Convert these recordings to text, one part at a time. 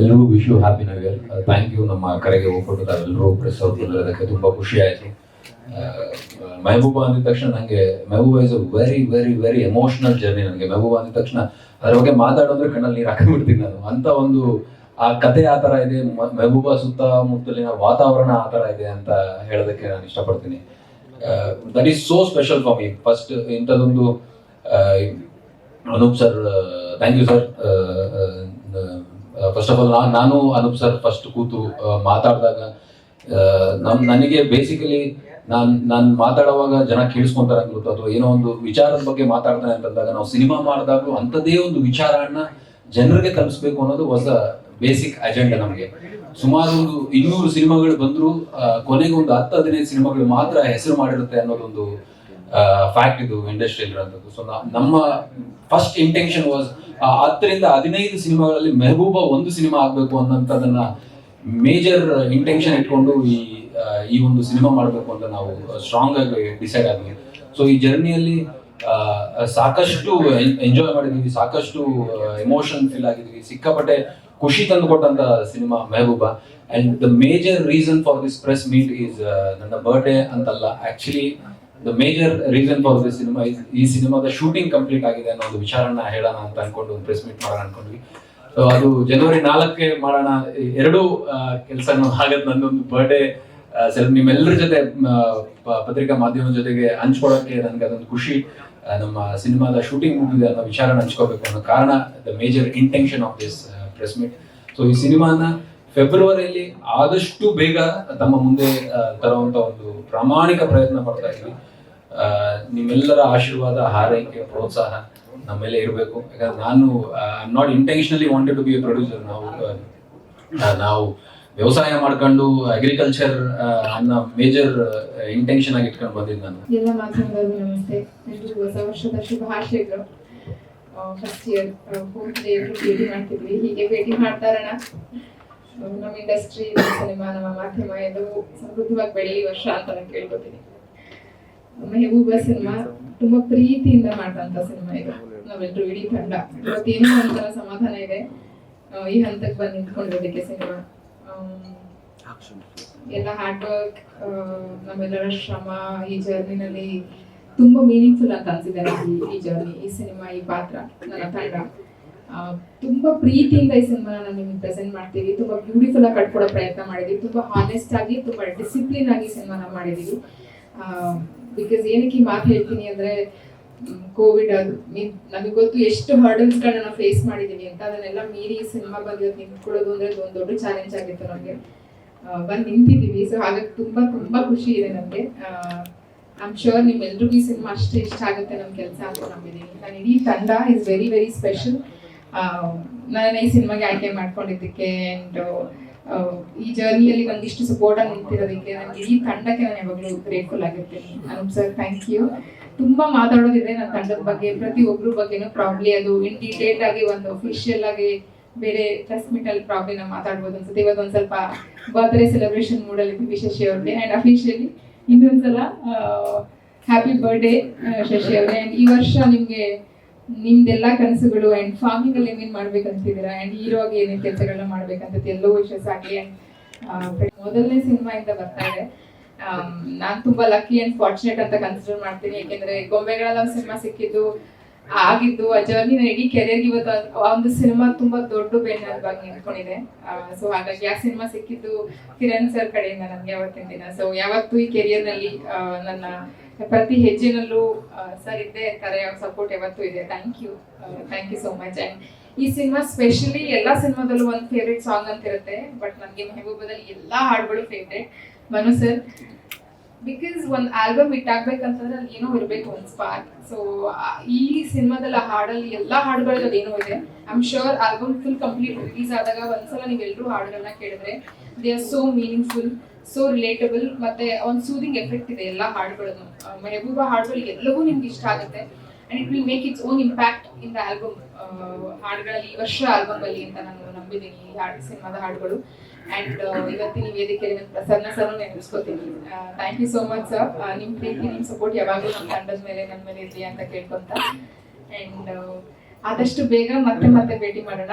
ಎಲ್ರಿಗೂ wish you happy new year thank you ನಮ್ಮ ಕರೆಗೆ ಹೋಗ್ಬಿಟ್ಟು ಎಲ್ಲರೂ ಪ್ರೆಸ್ ಅವ್ರು ಅದಕ್ಕೆ ತುಂಬ ಖುಷಿ ಆಯಿತು. ಮೆಹಬೂಬಾ ಅಂದಿದ ತಕ್ಷಣ ನನಗೆ Mehbooba is a very very very emotional journey ನನಗೆ. ಮೆಹಬೂಬಾ ಅಂದಿದ ತಕ್ಷಣ ಅದ್ರ ಬಗ್ಗೆ ಮಾತಾಡೋದ್ರೆ ಕಣ್ಣಲ್ಲಿ ನೀರು ಹಾಕೊಂಡ್ಬಿಡ್ತೀನಿ ನಾನು. ಅಂತ ಒಂದು ಆ ಕತೆ ಆ ಥರ ಇದೆ. ಮೆಹಬೂಬ ಸುತ್ತಮುತ್ತಲಿನ ವಾತಾವರಣ ಆ ಥರ ಇದೆ ಅಂತ ಹೇಳೋದಕ್ಕೆ ನಾನು ಇಷ್ಟಪಡ್ತೀನಿ. That is so special for me first ಇಂಥದ್ದೊಂದು Anoop sir thank you sir first of all ನಾನು ಅನೂಪ್ ಸರ್ ಫಸ್ಟ್ ಕೂತು ಮಾತಾಡಿದಾಗ ನಮ್ ನನಗೆ ಬೇಸಿಕಲಿ ನಾನು ನಾನು ಮಾತಾಡುವಾಗ ಜನ ಕೇಳಿಸ್ಕೊಂತಾರೆ ಅಥವಾ ಏನೋ ಒಂದು ವಿಚಾರದ ಬಗ್ಗೆ ಮಾತಾಡ್ತಾನೆ ಅಂತಂದಾಗ ನಾವು ಸಿನಿಮಾ ಮಾಡಿದಾಗಲೂ ಅಂಥದ್ದೇ ಒಂದು ವಿಚಾರನ ಜನರಿಗೆ ತಲುಪಿಸ್ಬೇಕು ಅನ್ನೋದು ಹೊಸ ಬೇಸಿಕ್ ಅಜೆಂಡಾ ನಮಗೆ. ಸುಮಾರು ಒಂದು ಇನ್ನೂರು ಸಿನಿಮಾಗಳು ಬಂದರೂ ಕೊನೆಗೆ ಒಂದು ಹತ್ತು ಹದಿನೈದು ಸಿನಿಮಾಗಳು ಮಾತ್ರ ಹೆಸರು ಮಾಡಿರುತ್ತೆ ಅನ್ನೋದೊಂದು ಫ್ಯಾಕ್ಟ್ ಇದು ಇಂಡಸ್ಟ್ರಿಯಲ್ಲಿ ಇರೋಂಥದ್ದು ಸೊ ನಮ್ಮ ಫಸ್ಟ್ ಇಂಟೆನ್ಷನ್ ವಾಸ್ ಹತ್ತರಿಂದ ಹದಿನೈದು ಸಿನಿಮಾಗಳಲ್ಲಿ ಮೆಹಬೂಬ ಒಂದು ಸಿನಿಮಾ ಆಗಬೇಕು ಅನ್ನೋಂಥದ್ದನ್ನ ಮೇಜರ್ ಇಂಟೆನ್ಷನ್ ಇಟ್ಕೊಂಡು ಈ ಈ ಒಂದು ಸಿನಿಮಾ ಮಾಡಬೇಕು ಅಂತ ನಾವು ಸ್ಟ್ರಾಂಗ್ ಆಗಿ ಡಿಸೈಡ್ ಆದ್ವಿ. ಸೊ ಈ ಜರ್ನಿಯಲ್ಲಿ ಸಾಕಷ್ಟು ಎಂಜಾಯ್ ಮಾಡಿದೀವಿ, ಸಾಕಷ್ಟು ಎಮೋಷನ್ ಫೀಲ್ ಆಗಿದ್ವಿ. ಸಿಕ್ಕಾಪಟ್ಟೆ ಖುಷಿ ತಂದುಕೊಟ್ಟಂತ cinema Mehbooba. And the major reason for this press meet is ನನ್ನ ಬರ್ಡೇ ಅಂತಲ್ಲ. Actually the major reason for this cinema ಈ ಸಿನಿಮಾದ ಶೂಟಿಂಗ್ ಕಂಪ್ಲೀಟ್ ಆಗಿದೆ ಅನ್ನೋ ಒಂದು ವಿಚಾರನ ಹೇಳೋಣ ಅಂತ ಅನ್ಕೊಂಡು, ಒಂದು ಪ್ರೆಸ್ ಮೀಟ್ ಮಾಡೋಣ ಅನ್ಕೊಂಡ್ವಿ. ಸೊ ಅದು ಜನವರಿ ನಾಲ್ಕಕ್ಕೆ ಮಾಡೋಣ, ಎರಡು ಕೆಲಸನೂ ಆಗದ್ ನಂದೊಂದು ಬರ್ಡೇ ಸರ್ ನಿಮ್ಮೆಲ್ಲರ ಜೊತೆ ಪತ್ರಿಕಾ ಮಾಧ್ಯಮದ ಜೊತೆಗೆ ಹಂಚ್ಕೊಳಕ್ಕೆ ನನ್ಗೆ ಅದೊಂದು ಖುಷಿ. ನಮ್ಮ ಸಿನಿಮಾದ ಶೂಟಿಂಗ್ ಮುಗಿದಿದೆ ಅನ್ನೋ ವಿಚಾರನ ಹಂಚ್ಕೋಬೇಕು ಅನ್ನೋ ಕಾರಣ the major intention of this press meet so ಈ ಸಿನಿಮಾನ ಫೆಬ್ರವರಿಯಲ್ಲಿ ಆದಷ್ಟು ಬೇಗ ತಮ್ಮ ಮುಂದೆ ತರುವಂತ ಒಂದು ಪ್ರಾಮಾಣಿಕ ಪ್ರಯತ್ನ ಪಡ್ತಾ ಇದ್ವಿ. ನಿಮ್ಮೆಲ್ಲರ ಆಶೀರ್ವಾದ ಹಾರೈಕೆ ಪ್ರೋತ್ಸಾಹ ನಮ್ಮ ಮೇಲೆ ಇರಬೇಕು. ಯಾಕಂದ್ರೆ ನಾನು not intentionally wanted to be a producer ನಾವು ನಾವು ವ್ಯವಸಾಯ ಮಾಡ್ಕೊಂಡು ಅಗ್ರಿಕಲ್ಚರ್ ಅನ್ನ ಮೇಜರ್ ಇಂಟೆನ್ಷನ್ ಆಗಿ ಇಟ್ಕೊಂಡು ಬಂದಿದ್ದು ನಾನು. ಎಲ್ಲ ನಮಸ್ತೆ. ಎಲ್ರಿಗೂ ಹೊಸ ವರ್ಷದ ಶುಭಾಶಯಗಳು. ಫಸ್ಟ್ ಇಯರ್ ಫೋರ್ತ್ ಡೇ ಭೇಟಿ ಹೀಗೆ ಭೇಟಿ ಮಾಡ್ತಾ ಇರೋಣ ಆ, ನಮ್ಮ ಇಂಡಸ್ಟ್ರಿ ಸಿನಿಮಾ ನಮ್ಮ ಮಾಧ್ಯಮ ಎಲ್ಲವೂ ಸಮೃದ್ಧವಾಗಿ ಬೆಳೆಯಲಿ ವರ್ಷ ಅಂತ ನಾನು ಕೇಳ್ಕೊತೀನಿ. ಮೆಹಬೂಬ ಸಿನಿಮಾ ತುಂಬಾ ಪ್ರೀತಿಯಿಂದ ಮಾಡಿದಂತ ಸಿನಿಮಾ ಇದು. ನಾವೆಲ್ಲರೂ ಇಡೀ ತಂಡ. ಇವತ್ತೇನೋ ಒಂಥರ ಸಮಾಧಾನ ಇದೆ. ಈ ಹಂತಕ್ಕೆ ಬಂದು ನಿಂತ್ಕೊಂಡಿರೋದಕ್ಕೆ ಸಿನಿಮಾ ಎಲ್ಲ ಹಾರ್ಡ್ ವರ್ಕ್ ನಮ್ಮೆಲ್ಲರ ಶ್ರಮ, ಈ ಜರ್ನಿನಲ್ಲಿ ತುಂಬಾ ಮೀನಿಂಗ್ಫುಲ್ ಅಂತ ಅನ್ಸಿದೆ ಈ- ಜರ್ನಿ ಈ ಸಿನಿಮಾ ಈ ಪಾತ್ರ, ನನ್ನ ತಂಡ. ತುಂಬಾ ಪ್ರೀತಿಯಿಂದ ಈ ಸಿನಿಮಾನ ನಿಮ್ಗೆ ಪ್ರೆಸೆಂಟ್ ಮಾಡ್ತೀವಿ. ತುಂಬಾ ಬ್ಯೂಟಿಫುಲ್ ಆಗಿ ಕಟ್ಕೊಡೋ ಪ್ರಯತ್ನ ಮಾಡಿದೀವಿ. ತುಂಬಾ ಹಾನೆಸ್ಟ್ ಆಗಿ, ತುಂಬಾ ಡಿಸಿಪ್ಲಿನ್ ಆಗಿ ಸಿನಿಮಾನ ಮಾಡಿದೀವಿ. ಬಿಕಾಸ್ ಏನಕ್ಕೆ ಈ ಮಾತು ಹೇಳ್ತೀನಿ ಅಂದ್ರೆ ಕೋವಿಡ್ ಅದು ನಮಗೆ ಗೊತ್ತು ಎಷ್ಟು ಹರ್ಡಲ್ಸ್ಗಳನ್ನ ನಾವು ಫೇಸ್ ಮಾಡಿದೀವಿ ಅಂತ. ಅದನ್ನೆಲ್ಲ ಮೀರಿ ಸಿನಿಮಾ ಬಂದು ನಿಂತ್ಕೊಳ್ಳೋದು ಅಂದ್ರೆ ಅದು ಒಂದು ದೊಡ್ಡ ಚಾಲೆಂಜ್ ಆಗಿತ್ತು ನಮಗೆ ಬಂದು ನಿಂತಿದ್ದೀವಿ. ಸೊ ಹಾಗಾಗಿ ತುಂಬಾ ತುಂಬಾ ಖುಷಿ ಇದೆ ನಮಗೆ ಐಮ್ ಶೋರ್ ನಿಮ್ಮೆಲ್ರಿಗೂ ಈ ಸಿನಿಮಾ ಅಷ್ಟೇ ಇಷ್ಟ ಆಗುತ್ತೆ ನಮ್ಮ ಕೆಲಸ ಅಂತ ನಂಬಿದ್ದೀನಿ ನಾನು ಇಡೀ ತಂಡ ಇಸ್ ವೆರಿ ವೆರಿ ಸ್ಪೆಷಲ್ ನನ್ನ ಈ ಸಿನಿಮಾಗೆ ಆಯ್ಕೆ ಮಾಡ್ಕೊಂಡಿದ್ದಕ್ಕೆ ಆ್ಯಂಡ್ ಈ ಜರ್ನಿಯಲ್ಲಿ ಒಂದಿಷ್ಟು ಸಪೋರ್ಟ್ ಆಗಿ ನಿಂತಿರೋದಕ್ಕೆ ನನಗೆ ಈ ತಂಡಕ್ಕೆ ನಾನು ಯಾವಾಗಲೂ ಗ್ರೇಟ್ಫುಲ್ ಆಗಿರ್ತೀನಿ. ಅನುಪ್ ಸರ್ ಥ್ಯಾಂಕ್ ಯು ತುಂಬಾ ಮಾತಾಡೋದಿದೆ ನನ್ನ ತಂಡದ ಬಗ್ಗೆ. ಪ್ರತಿ ಒಬ್ರ ಬಗ್ಗೆನೂ ಪ್ರಾಬ್ಲಿ ಅದು ಇನ್ ಡೀಟೇಲ್ ಆಗಿ ಒಂದು ಅಫಿಷಿಯಲ್ ಆಗಿ ಬೇರೆ ಪ್ರೆಸ್ ಮೀಟ್ ಅಲ್ಲಿ ಪ್ರಾಬ್ಲಿ ನಾವು ಮಾತಾಡ್ಬೋದು ಅನ್ಸುತ್ತೆ. ಇವತ್ತು ಒಂದು ಸ್ವಲ್ಪ ಬರ್ತ್ಡೇ ಸೆಲೆಬ್ರೇಷನ್ ಮೂಡಲ್ಲಿ ಶಶಿ ಅವ್ರಿಗೆ ಆ್ಯಂಡ್ ಅಫಿಷಿಯಲಿ ಇನ್ನೊಂದ್ಸಲ ಹ್ಯಾಪಿ ಬರ್ಡೇ ಶಶಿ ಅವ್ರೆ. ಆ್ಯಂಡ್ ಈ ವರ್ಷ ನಿಮ್ಗೆ ನಿಮ್ದೆಲ್ಲ ಕನಸುಗಳು ಅಂಡ್ ಫಾರ್ಮಿಂಗ್ ಅಲ್ಲಿ ಏನೇನ್ ಮಾಡ್ಬೇಕಂತಿದ್ದೀರಾ? ಅಂಡ್ ಹೀರೋ ಆಗಿ ಏನೇನ್ ಕೆಲಸಗಳನ್ನ ಮಾಡ್ಬೇಕಂತ ಎಲ್ಲೋ ವಿಷಸ್ ಅಂಡ್ ಮೊದಲನೇ ಸಿನಿಮಾ ಇಂದ ಬರ್ತಾ ಇದೆ. ನಾನು ತುಂಬಾ ಲಕ್ಕಿ ಅಂಡ್ ಫಾರ್ಚುನೇಟ್ ಅಂತ ಕನ್ಸಿಡರ್ ಮಾಡ್ತೀನಿ. ಯಾಕೆಂದ್ರೆ ಗೊಂಬೆಗಳೆಲ್ಲ ಸಿನಿಮಾ ಸಿಕ್ಕಿದ್ದು, ಆಗಿದ್ದು, ಆ ಜರ್ನಿ ಇಡೀ ಕೆರಿಯರ್ ಇವತ್ತು ಆ ಒಂದು ಸಿನಿಮಾ ತುಂಬಾ ದೊಡ್ಡ ಬೆನ್ನೆಲುಬಾಗಿ ನಿಂತ್ಕೊಂಡಿದೆ. ಸೊ ಹಾಗಾಗಿ ಆ ಸಿನಿಮಾ ಸಿಕ್ಕಿದ್ದು ಕಿರಣ್ ಸರ್ ಕಡೆಯಿಂದ ನನ್ಗೆ ಯಾವತ್ತಿನ ದಿನ. ಸೊ ಯಾವತ್ತೂ ಈ ಕೆರಿಯರ್ನಲ್ಲಿ ನನ್ನ ಪ್ರತಿ ಹೆಜ್ಜೆನಲ್ಲೂ ಸರ್ ಇದ್ದೇ ಇರ್ತಾರೆ, ಅವ್ರ ಸಪೋರ್ಟ್ ಯಾವತ್ತೂ ಇದೆ. Thank you thank you so much and ಈ ಸಿನಿಮಾ ಸ್ಪೆಷಲಿ ಎಲ್ಲಾ ಸಿನಿಮಾದಲ್ಲೂ ಒಂದು ಫೇವ್ರೆಟ್ ಸಾಂಗ್ ಅಂತ ಇರುತ್ತೆ ಬಟ್ ನನಗೆ ಮೆಹಬೂಬದಲ್ಲಿ ಎಲ್ಲಾ ಹಾಡುಗಳು ಫೇವ್ರೆಟ್ ಮನು ಸರ್ ಬಿಕಾಸ್ ಒಂದು ಆಲ್ಬಮ್ ಇಟ್ಟಾಗ್ಬೇಕಂತಂದ್ರೆ ಅಲ್ಲಿ ಏನೋ ಇರಬೇಕು ಒಂದ್ ಸ್ಪಾರ್ಕ್ ಸೊ ಈ ಸಿನಿಮಾದಲ್ಲಿ ಆ ಹಾಡಲ್ಲಿ ಎಲ್ಲ ಹಾಡುಗಳಲ್ಲಿ ಅದೇನೋ ಇದೆ. I am sure album full complete release ಆದಾಗ ಒಂದ್ಸಲ ನೀವೆಲ್ಲರೂ ಹಾಡುಗಳನ್ನ ಕೇಳಿದ್ರೆ they are so meaningful so relatable ಮತ್ತೆ ಒಂದು ಸೂದಿಂಗ್ ಎಫೆಕ್ಟ್ ಇದೆ ಎಲ್ಲ ಹಾಡುಗಳನ್ನು ಮೆಹಬೂಬಾ ಹಾಡುಗಳು ಎಲ್ಲವೂ ನಿಮ್ಗೆ ಇಷ್ಟ ಆಗುತ್ತೆ. And it will make its own impact in the album ಹಾಡುಗಳಲ್ಲಿ ಈ ವರ್ಷ ಆಲ್ಬಮ್ ಅಲ್ಲಿ ಅಂತ ನಾನು ನಂಬಿದ್ದೀನಿ ಈ ಹಾಡು, ಸಿನಿಮಾದ ಹಾಡುಗಳು. ಅಂಡ್ ಇವತ್ತಿನ ಈ ವೇದಿಕೆಯಲ್ಲಿ Prasanna sir ನೆನಪಿಸ್ಕೋತೀನಿ thank you so much sir ನಿಮ್ ಪ್ರೀತಿ, ನಿಮ್ ಸಪೋರ್ಟ್ ಯಾವಾಗಲೂ ನಮ್ಮ ತಂಡದ ಮೇಲೆ ನನ್ನ ಮೇಲೆ ಇರಲಿ ಅಂತ ಕೇಳ್ಕೊಂತ. ಅಂಡ್ ಆದಷ್ಟು ಬೇಗ ಮತ್ತೆ ಮತ್ತೆ ಭೇಟಿ ಮಾಡೋಣ.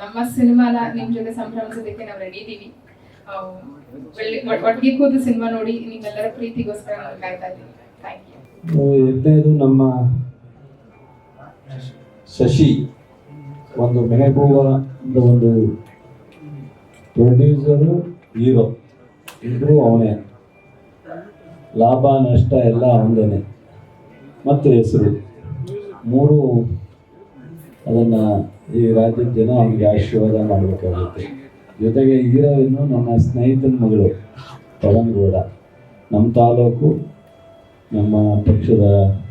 ನಮ್ಮ ಸಿನಿಮಾನ ನಿಮ್ ಜೊತೆ ಸಂಭ್ರಮಿಸೋದಕ್ಕೆ ನಾವು ರೆಡಿ ಒಟ್- ಒಟ್ಟಿಗೆ ಕೂತು ಸಿನಿಮಾ ನೋಡಿ ನಿಮ್ಮೆಲ್ಲರ ಪ್ರೀತಿಗೋಸ್ಕರ ನಾನು ಕಾಯ್ತಾ ಇದ್ದೀನಿ ಥ್ಯಾಂಕ್ ಯು ನಮ್ಮ ಶಶಿ. ಒಂದು ಮೆಹಬೂಬ ಒಂದು ಪ್ರೊಡ್ಯೂಸರು ಹೀರೋ. ಇಬ್ಬರು ಅವನೇ. ಲಾಭ, ನಷ್ಟ ಎಲ್ಲ ಅವನೇ ಮತ್ತು ಹೆಸರು. ಮೂರು ಅದನ್ನು ಈ ರಾಜ್ಯದ ಜನ ಅವನಿಗೆ ಆಶೀರ್ವಾದ ಮಾಡಬೇಕಾಗುತ್ತೆ. ಜೊತೆಗೆ ಹೀರೋ ಇನ್ನು ನಮ್ಮ ಸ್ನೇಹಿತನ ಮಗಳು ಪವನ್ಗೌಡ ನಮ್ಮ ತಾಲೂಕು, ನಮ್ಮ ಪಕ್ಷದ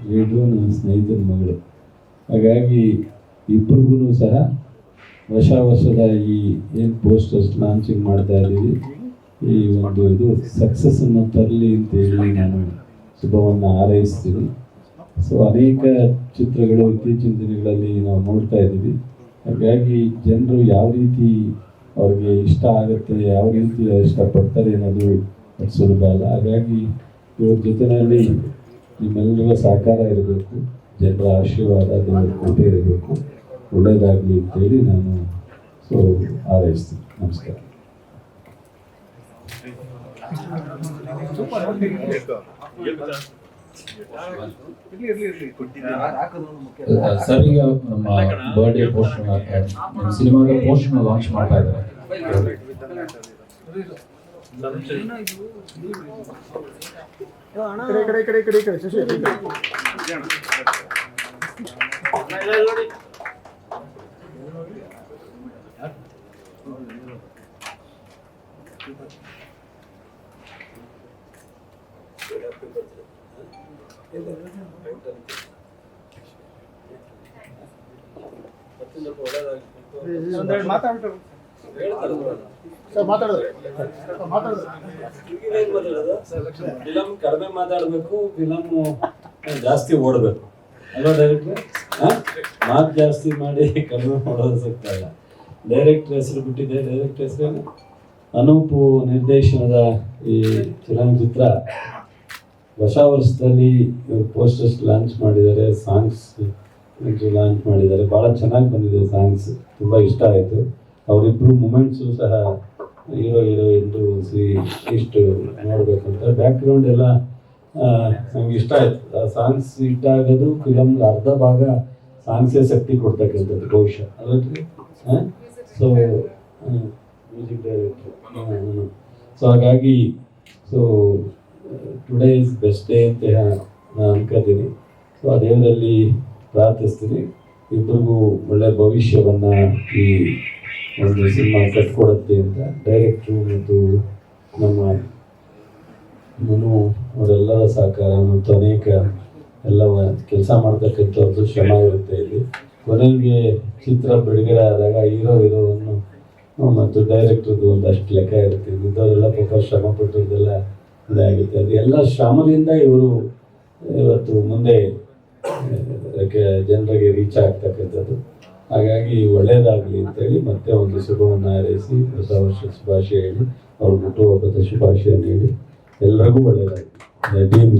ಲೀಡ್ರು ನನ್ನ ಸ್ನೇಹಿತನ ಮಗಳು. ಹಾಗಾಗಿ ಇಬ್ಬರಿಗೂ ಸಹ ವರ್ಷ ವರ್ಷದ ಈ ಏನು ಪೋಸ್ಟರ್ಸ್ ಲಾಂಚಿಂಗ್ ಮಾಡ್ತಾ ಇದ್ದೀವಿ, ಈ ಒಂದು ಇದು ಸಕ್ಸಸ್ಸನ್ನು ತರಲಿ ಅಂತೇಳಿ ನಾನು ಶುಭವನ್ನು ಹಾರೈಸ್ತೀನಿ. ಸೊ ಅನೇಕ ಚಿತ್ರಗಳು ಇತ್ತೀಚಿನ ದಿನಗಳಲ್ಲಿ ನಾವು ನೋಡ್ತಾ ಇದ್ದೀವಿ. ಹಾಗಾಗಿ ಜನರು ಯಾವ ರೀತಿ ಅವ್ರಿಗೆ ಇಷ್ಟ ಆಗುತ್ತೆ, ಯಾವ ರೀತಿ ಇಷ್ಟಪಡ್ತಾರೆ ಅನ್ನೋದು ಸುಲಭ ಅಲ್ಲ. ಹಾಗಾಗಿ ಇವ್ರ ಜೊತೆಯಲ್ಲಿ ನಿಮ್ಮೆಲ್ಲರ ಸಹಕಾರ ಇರಬೇಕು, ಜನರ ಆಶೀರ್ವಾದ, ದೇವರ ಇರಬೇಕು. ಒಳ್ಳೆಯದಾಗಲಿ ಅಂತೇಳಿ ನಾನು ಸೊ ಹಾರೈಸ್ತೀನಿ ನಮಸ್ಕಾರ ಸರ್ ಈಗ ನಮ್ಮ ಬರ್ಡೇ ಪೋಸ್ಟ್ ಸಿನಿಮಾದ ಪೋಸ್ಟ್ ಲಾಂಚ್ ಮಾಡ್ತಾ ಇದ್ದಾರೆ ಕಡೆ ಕಡೆ ಕಡೆ ಕಡೆ ಕಡೆ ಶಶಿ ಒಂದೆರಡು ಸರ್ ಕಡಿಮೆ ಮಾತಾಡಬೇಕು ಫಿಲಮ್ ಜಾಸ್ತಿ ಓಡಬೇಕು. ಅಲ್ವಾ ಡೈರೆಕ್ಟ್ರೆ ಮಾತು ಜಾಸ್ತಿ ಮಾಡಿ ಕಡಿಮೆ ಮಾಡೋದು ಸೂಕ್ತ ಇಲ್ಲ ಡೈರೆಕ್ಟ್ರ್ ಹೆಸರು ಬಿಟ್ಟಿದೆ. ಡೈರೆಕ್ಟ್ರ್ ಹೆಸರೇನು ಅನೂಪು ನಿರ್ದೇಶನದ ಈ ಚಲನಚಿತ್ರ. ಹೊಸ ವರ್ಷದಲ್ಲಿ ಪೋಸ್ಟರ್ಸ್ ಲಾಂಚ್ ಮಾಡಿದ್ದಾರೆ ಸಾಂಗ್ಸ್ ಲಾಂಚ್ ಮಾಡಿದ್ದಾರೆ. ಭಾಳ ಚೆನ್ನಾಗಿ ಬಂದಿದೆ ಸಾಂಗ್ಸ್ ತುಂಬ ಇಷ್ಟ ಆಯಿತು. ಅವರಿಬ್ಬರು ಮೂಮೆಂಟ್ಸು ಸಹ ಹೀರೋ ಹೀರೋಯಿನ್ರು ಸಿ ಇಷ್ಟು ನೋಡಬೇಕು ಅಂತ ಬ್ಯಾಕ್ಗ್ರೌಂಡ್ ಎಲ್ಲ ನಂಗೆ ಇಷ್ಟ ಆಯ್ತು. ಸಾಂಗ್ಸ್ ಇಷ್ಟ ಆಗೋದು ಫಿಲಮ್ಗೆ ಅರ್ಧ ಭಾಗ ಸಾಂಗ್ಸೇ ಶಕ್ತಿ ಕೊಡ್ತಕ್ಕಂಥದ್ದು ಬಹುಶಃ ಅಲ್ಲರಿ ಸೊ ಮ್ಯೂಸಿಕ್ ಡೈರೆಕ್ಟರ್ ಸೊ ಹಾಗಾಗಿ so today is best day ಅಂತ ನಾನು ಅನ್ಕೋತೀನಿ. ಸೊ ಆ ದೇವರಲ್ಲಿ ಪ್ರಾರ್ಥಿಸ್ತೀನಿ. ಇಬ್ಬರಿಗೂ ಒಳ್ಳೆ ಭವಿಷ್ಯವನ್ನು ಈ ಒಂದು ಸಿನಿಮಾ ಕಟ್ಕೊಡುತ್ತೆ ಅಂತ ಡೈರೆಕ್ಟ್ರು ಮತ್ತು ನಮ್ಮ ಮನು ಅವರೆಲ್ಲರ ಸಹಕಾರ ಮತ್ತು ಅನೇಕ ಎಲ್ಲ ಕೆಲಸ ಮಾಡ್ತಕ್ಕಂಥವ್ರದ್ದು ಶ್ರಮ ಇರುತ್ತೆ ಇಲ್ಲಿ. ಕೊನೆಗೆ ಚಿತ್ರ ಬಿಡುಗಡೆ ಆದಾಗ ಹೀರೋ ಹೀರೋವನ್ನು ಮತ್ತು ಡೈರೆಕ್ಟರ್ದು ಒಂದಷ್ಟು ಲೆಕ್ಕ ಇರುತ್ತೆ. ಇದ್ದವರೆಲ್ಲ ಪಾಪ ಶ್ರಮ ಪಟ್ಟಿದ್ದೆಲ್ಲ ಇದಾಗುತ್ತೆ ಅದು ಎಲ್ಲ ಶ್ರಮದಿಂದ ಇವರು ಇವತ್ತು ಮುಂದೆ, ಅದಕ್ಕೆ ಜನರಿಗೆ ರೀಚ್ ಆಗ್ತಕ್ಕಂಥದ್ದು. ಹಾಗಾಗಿ ಒಳ್ಳೆಯದಾಗಲಿ ಅಂತೇಳಿ ಮತ್ತೆ ಒಂದು ಶುಭವನ್ನು ಹಾರೈಸಿ, ಹೊಸ ವರ್ಷ ಶುಭಾಶಯ ಹೇಳಿ ಅವ್ರ ಹುಟ್ಟುಹಬ್ಬದ ಶುಭಾಶಯ ನೀಡಿ. ಎಲ್ಲರಿಗೂ ಒಳ್ಳೆಯದಾಗಲಿ ಟೀಮ್